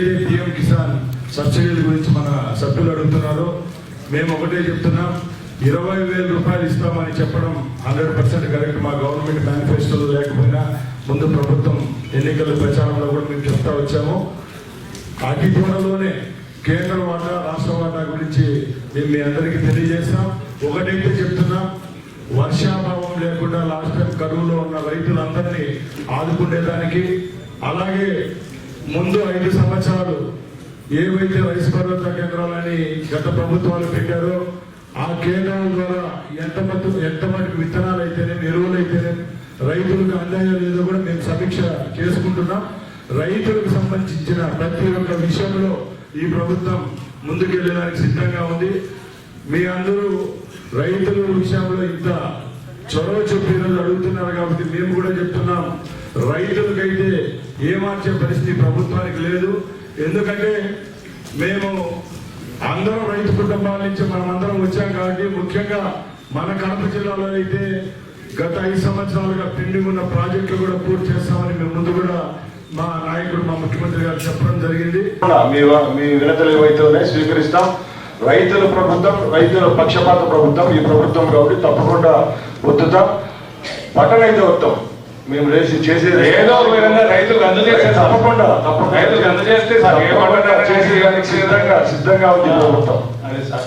PM Kisan సబ్సిడీల గురించి మన సభ్యులు అడుగుతున్నారు మేము ఒకటే చెప్తున్నాం ఇరవై వేల రూపాయలు ఇస్తామని చెప్పడం హండ్రెడ్ పర్సెంట్ కరెక్ట్. మా గవర్నమెంట్ మేనిఫెస్టోలో లేకపోయినా ముందు ప్రభుత్వం ఎన్నికల ప్రచారంలో కూడా మేము చెప్తా వచ్చాము. అతి కేంద్ర వాటా రాష్ట్ర వాటా గురించి మేము మీ అందరికీ తెలియజేస్తాం. ఒకటైతే చెప్తున్నాం వర్షాభావం లేకుండా లాస్ట్ టైం కరువులో ఉన్న రైతులందరినీ ఆదుకునేదానికి అలాగే ముందు ఐదు సంవత్సరాలు ఏవైతే వయసు పర్వత కేంద్రాలని గత ప్రభుత్వాలు పెట్టారో ఆ కేంద్రాల ద్వారా ఎంత మటు ఎంత మటుకు విత్తనాలు అయితేనే ఎరువులు అయితేనే రైతులకు అందాయో లేదో కూడా మేము సమీక్ష చేసుకుంటున్నాం. రైతులకు సంబంధించిన ప్రతి ఒక్క విషయంలో ఈ ప్రభుత్వం ముందుకెళ్ళడానికి సిద్ధంగా ఉంది. మీ అందరూ రైతుల విషయంలో ఇంత చొరవ చూపినది అడుగుతున్నారు కాబట్టి మేము కూడా చెప్తున్నాం. రైతులకైతే ఏమార్చే పరిస్థితి ప్రభుత్వానికి లేదు. ఎందుకంటే మేము అందరం రైతు కుటుంబాల నుంచి మనం అందరం వచ్చాం కాబట్టి ముఖ్యంగా మన కడప జిల్లాలో అయితే గత ఐదు సంవత్సరాలుగా పెండింగ్ ఉన్న ప్రాజెక్టులు కూడా పూర్తి చేస్తామని మేము ముందు కూడా మా నాయకుడు మా ముఖ్యమంత్రి గారు చెప్పడం జరిగింది. మీ మీ ఏవైతే ఉన్నాయో స్వీకరిస్తాం. రైతుల ప్రభుత్వం రైతుల పక్షపాత ప్రభుత్వం ఈ ప్రభుత్వం కాబట్టి తప్పకుండా ఒత్తుతాం. పట్టణైతే వస్తాం మేము రేసి చేసేది ఏదో ఒక విధంగా రైతులకు అందజేస్తే. తప్పకుండా తప్పకుండా. రైతులకు అందజేస్తే సిద్ధంగా సిద్ధంగా ఉంది ప్రభుత్వం అదే సార్.